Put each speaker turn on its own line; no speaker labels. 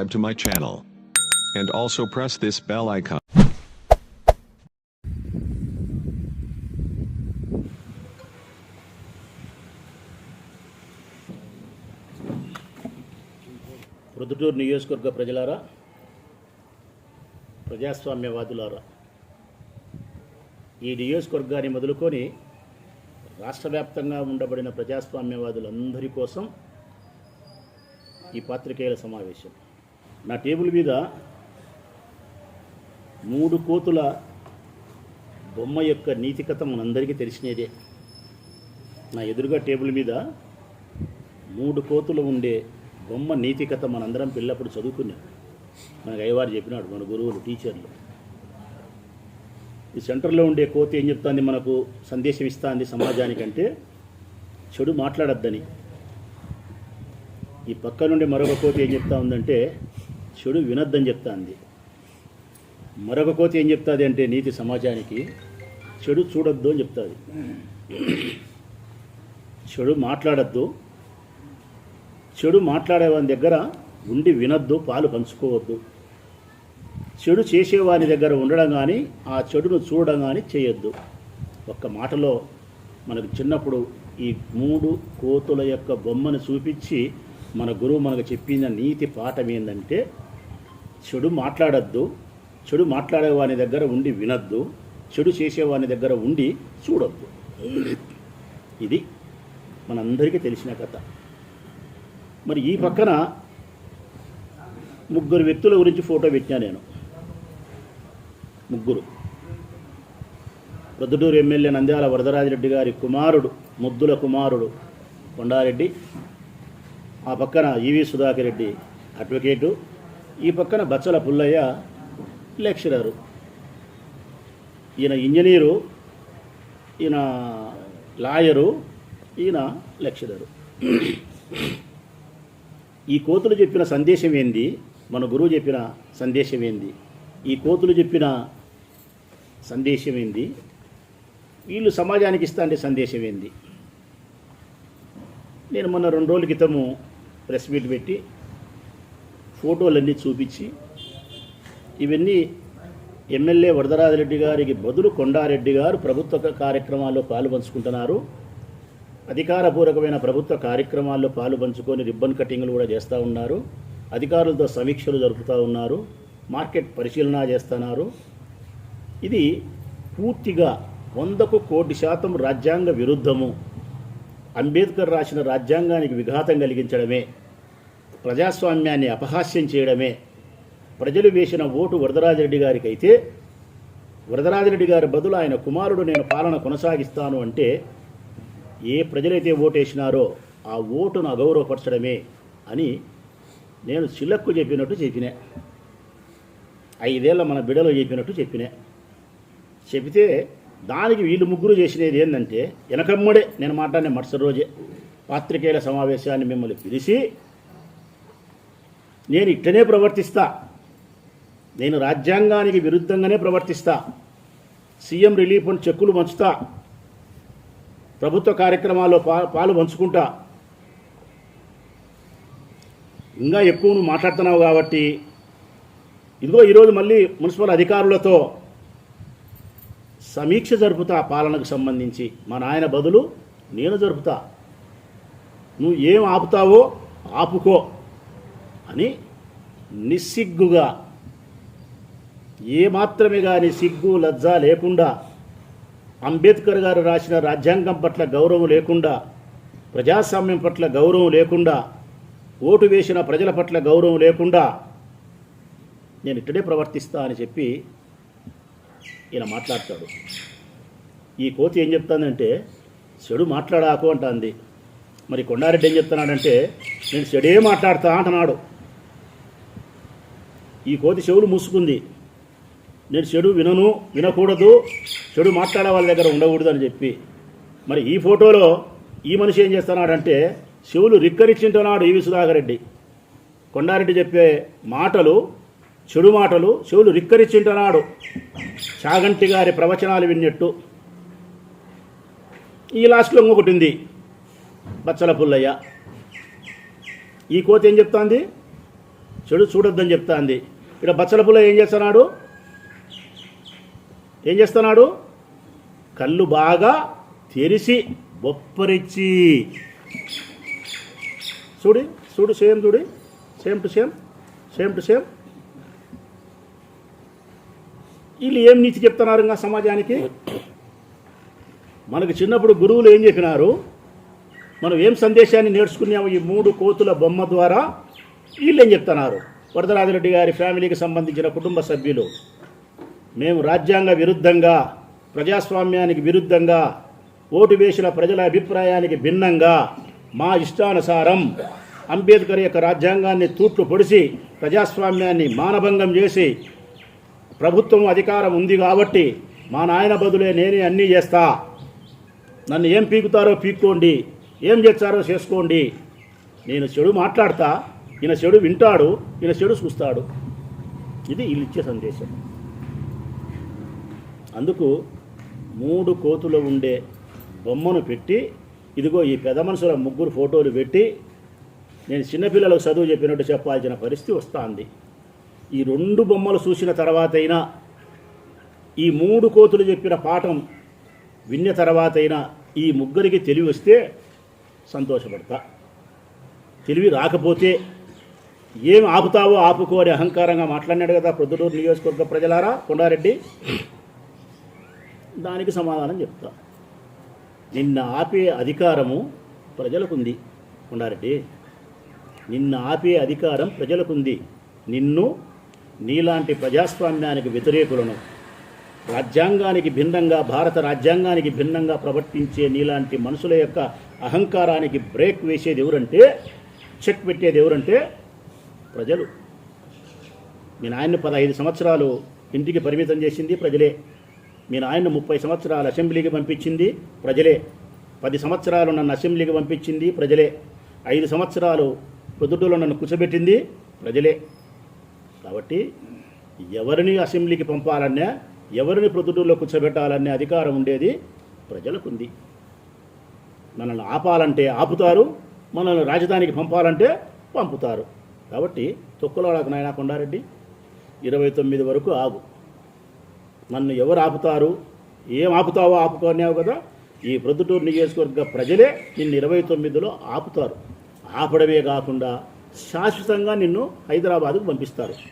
subscribe to my channel. And also press this bell icon.
Proddatur నియోజకవర్గ ప్రజలారా ప్రజాస్వామ్యవాదులారా ఈ నియోజకవర్గాన్ని మొదలుకొని రాష్ట్ర వ్యాప్తంగా ఉండబడిన ప్రజాస్వామ్యవాదులందరి కోసం ఈ పాత్రికేయుల సమావేశం నా టేబుల్ మీద మూడు కోతుల బొమ్మ యొక్క నీతికత మనందరికీ తెలిసినదే. నా ఎదురుగా టేబుల్ మీద మూడు కోతులు ఉండే బొమ్మ నీతికత మనందరం పిల్లప్పుడు చదువుకున్నాం. మనకు అయ్యవారు చెప్పినాడు మన గురువులు టీచర్లు. ఈ సెంటర్లో ఉండే కోతి ఏం చెప్తాంది మనకు? సందేశం ఇస్తుంది సమాజానికంటే చెడు మాట్లాడద్దని. ఈ పక్క నుండి మరొక కోతి ఏం చెప్తా ఉందంటే చెడు వినొద్దని చెప్తాంది. మరొక కోతి ఏం చెప్తుంది అంటే నీతి సమాజానికి చెడు చూడొద్దు అని చెప్తుంది. చెడు మాట్లాడద్దు. చెడు మాట్లాడేవాని దగ్గర ఉండి వినొద్దు పాలు పంచుకోవద్దు. చెడు చేసేవాని దగ్గర ఉండడం కానీ ఆ చెడును చూడడం కానీ చేయొద్దు. ఒక్క మాటలో మనకు చిన్నప్పుడు ఈ మూడు కోతుల యొక్క బొమ్మను చూపించి మన గురువు మనకు చెప్పిన నీతి పాఠం ఏంటంటే చెడు మాట్లాడద్దు చెడు మాట్లాడేవాని దగ్గర ఉండి వినొద్దు చెడు చేసేవాని దగ్గర ఉండి చూడొద్దు. ఇది మనందరికీ తెలిసిన కథ. మరి ఈ పక్కన ముగ్గురు వ్యక్తుల గురించి ఫోటో పెట్టినా నేను. ముగ్గురు. ప్రొద్దుటూరు ఎమ్మెల్యే నంద్యాల వరదరాజిరెడ్డి గారి కుమారుడు ముద్దుల కుమారుడు కొండారెడ్డి ఆ పక్కన ఈవి సుధాకర్ రెడ్డి అడ్వకేటు ఈ పక్కన బచ్చల పుల్లయ్య లెక్చరరు ఈయన ఇంజనీరు ఈయన లాయరు ఈయన లెక్చరరు ఈ కోతులు చెప్పిన సందేశం ఏంది? మన గురువు చెప్పిన సందేశం ఏంది? ఈ కోతులు చెప్పిన సందేశం ఏంది? వీళ్ళు సమాజానికి ఇస్తాండే సందేశం ఏంది? నేను మొన్న రెండు రోజుల క్రితము ప్రెస్ మీట్ పెట్టి ఫోటోలన్నీ చూపించి ఇవన్నీ ఎమ్మెల్యే వరదరాజరెడ్డి గారికి బదులు కొండారెడ్డి గారు ప్రభుత్వ కార్యక్రమాల్లో పాలుపంచుకుంటున్నారు అధికారపూర్వకమైన ప్రభుత్వ కార్యక్రమాల్లో పాలు పంచుకొని రిబ్బన్ కటింగ్లు కూడా చేస్తూ ఉన్నారు. అధికారులతో సమీక్షలు జరుపుతూ ఉన్నారు. మార్కెట్ పరిశీలన చేస్తున్నారు. ఇది పూర్తిగా వందకు కోటి శాతం రాజ్యాంగ విరుద్ధము. అంబేద్కర్ రాసిన రాజ్యాంగానికి విఘాతం కలిగించడమే. ప్రజాస్వామ్యాన్ని అపహాస్యం చేయడమే. ప్రజలు వేసిన ఓటు వరదరాజరెడ్డి గారికి అయితే వరదరాజరెడ్డి గారి బదులు ఆయన కుమారుడు నేను పాలన కొనసాగిస్తాను అంటే ఏ ప్రజలైతే ఓటేసినారో ఆ ఓటును అగౌరవపరచడమే అని నేను చిల్లక్కు చెప్పినట్టు చెప్పినా. ఐదేళ్ళ మన బిడలో చెప్పినట్టు చెప్పినా. చెబితే దానికి వీళ్ళు ముగ్గురు చేసినది ఏంటంటే వెనకమ్మడే నేను మాట్లాడిన మరుసటి రోజే పాత్రికేయుల సమావేశాన్ని మిమ్మల్ని పిలిచి నేను ఇట్టనే ప్రవర్తిస్తా. నేను రాజ్యాంగానికి విరుద్ధంగానే ప్రవర్తిస్తా. సీఎం రిలీఫ్ ఫండ్ చెక్కులు పంచుతా. ప్రభుత్వ కార్యక్రమాల్లో పా పాలు పంచుకుంటా. ఇంకా ఎక్కువ నువ్వు మాట్లాడుతున్నావు కాబట్టి ఇదిగో ఈరోజు మళ్ళీ మున్సిపల్ అధికారులతో సమీక్ష జరుపుతా పాలనకు సంబంధించి. మా నాయన బదులు నేను జరుపుతా. నువ్వు ఏం ఆపుతావో ఆపుకో. అని నిస్సిగ్గుగా ఏమాత్రమే కానీ సిగ్గు లజ్జ లేకుండా అంబేద్కర్ గారు రాసిన రాజ్యాంగం పట్ల గౌరవం లేకుండా ప్రజాస్వామ్యం పట్ల గౌరవం లేకుండా ఓటు వేసిన ప్రజల పట్ల గౌరవం లేకుండా నేను ఇట్టడే ప్రవర్తిస్తా అని చెప్పి ఈయన మాట్లాడతాడు. ఈ కోతి ఏం చెప్తానంటే చెడు మాట్లాడాకు అంటుంది. మరి కొండారెడ్డి ఏం చెప్తున్నాడంటే నేను చెడే మాట్లాడతా అంటున్నాడు. ఈ కోతి చెవులు మూసుకుంది. నేను చెడు వినను వినకూడదు చెడు మాట్లాడే వాళ్ళ దగ్గర ఉండకూడదు అని చెప్పి. మరి ఈ ఫోటోలో ఈ మనిషి ఏం చేస్తున్నాడంటే శివులు రిక్కరిచ్చింటున్నాడు ఈవి సుధాకర్ రెడ్డి. కొండారెడ్డి చెప్పే మాటలు చెడు మాటలు శివులు రిక్కరిచ్చింటున్నాడు. చాగంటి గారి ప్రవచనాలు విన్నట్టు. ఈ లాస్ట్లో ఇంకొకటి ఉంది. బచ్చల పుల్లయ్య. ఈ కోతి ఏం చెప్తోంది? చెడు చూడొద్దని చెప్తాంది. ఇక్కడ బచ్చలపుల ఏం చేస్తున్నాడు? ఏం చేస్తున్నాడు? కళ్ళు బాగా తెరిసి బొప్పరిచ్చి. చూడు చూడు సేమ్ చూడు. Same to same same to same. వీళ్ళు ఏం నీతి చెప్తున్నారు ఇంకా సమాజానికి? మనకు చిన్నప్పుడు గురువులు ఏం చెప్పినారు? మనం ఏం సందేశాన్ని నేర్చుకున్నాము ఈ మూడు కోతుల బొమ్మ ద్వారా? వీళ్ళు ఏం చెప్తున్నారు? వరదరాజిరెడ్డి గారి ఫ్యామిలీకి సంబంధించిన కుటుంబ సభ్యులు మేము రాజ్యాంగ విరుద్ధంగా ప్రజాస్వామ్యానికి విరుద్ధంగా ఓటు వేసిన ప్రజల అభిప్రాయానికి భిన్నంగా మా ఇష్టానుసారం అంబేద్కర్ యొక్క రాజ్యాంగాన్ని తూట్లు పొడిచి ప్రజాస్వామ్యాన్ని మానభంగం చేసి ప్రభుత్వం అధికారం ఉంది కాబట్టి మా నాయన బదులే నేనే అన్నీ చేస్తా. నన్ను ఏం పీకుతారో పీక్కోండి ఏం చేస్తారో చేసుకోండి. నేను చెడు మాట్లాడతా. ఈయన చెడు వింటాడు ఈయన చెడు చూస్తాడు. ఇది వీళ్ళు ఇచ్చే సందేశం. అందుకు మూడు కోతులు ఉండే బొమ్మను పెట్టి ఇదిగో ఈ పెద్ద మనుషుల ముగ్గురు ఫోటోలు పెట్టి నేను చిన్నపిల్లలకు చదువు చెప్పినట్టు చెప్పాల్సిన పరిస్థితి వస్తుంది. ఈ రెండు బొమ్మలు చూసిన తర్వాతైనా ఈ మూడు కోతులు చెప్పిన పాఠం విన్న తర్వాతైనా ఈ ముగ్గురికి తెలివి వస్తే సంతోషపడతా. తెలివి రాకపోతే ఏం ఆపుతావో ఆపుకో అని అహంకారంగా మాట్లాడినాడు కదా ప్రొద్దుటూరు నియోజకవర్గ ప్రజలారా? కొండారెడ్డి. దానికి సమాధానం చెప్తా. నిన్న ఆపే అధికారము ప్రజలకుంది కొండారెడ్డి. నిన్న ఆపే అధికారం ప్రజలకుంది. నిన్ను నీలాంటి ప్రజాస్వామ్యానికి వ్యతిరేకులను రాజ్యాంగానికి భిన్నంగా భారత రాజ్యాంగానికి భిన్నంగా ప్రవర్తించే నీలాంటి మనుషుల యొక్క అహంకారానికి బ్రేక్ వేసేది ఎవరంటే చెక్ పెట్టేది ఎవరంటే ప్రజలు. మీ నాయన్ని పదహైదు సంవత్సరాలు ఇంటికి పరిమితం చేసింది ప్రజలే. మీ నాయన్ను ముప్పై సంవత్సరాలు అసెంబ్లీకి పంపించింది ప్రజలే. పది సంవత్సరాలు నన్ను అసెంబ్లీకి పంపించింది ప్రజలే. ఐదు సంవత్సరాలు పొద్దుటూలో నన్ను కూర్చోబెట్టింది ప్రజలే. కాబట్టి ఎవరిని అసెంబ్లీకి పంపాలన్నా ఎవరిని ప్రొద్దుటూరులో కూర్చోబెట్టాలనే అధికారం ఉండేది ప్రజలకుంది. మనల్ని ఆపాలంటే ఆపుతారు మనల్ని రాజధానికి పంపాలంటే పంపుతారు. కాబట్టి తొక్కులోడకు నాయన కొండారెడ్డి ఇరవై తొమ్మిది వరకు ఆగు. నన్ను ఎవరు ఆపుతారు? ఏం ఆపుతావో ఆపుకోనేవు కదా? ఈ ప్రొద్దుటూరు నియోజకవర్గ ప్రజలే నిన్ను ఇరవై తొమ్మిదిలో ఆపుతారు. ఆపడమే కాకుండా శాశ్వతంగా నిన్ను హైదరాబాద్కు పంపిస్తారు.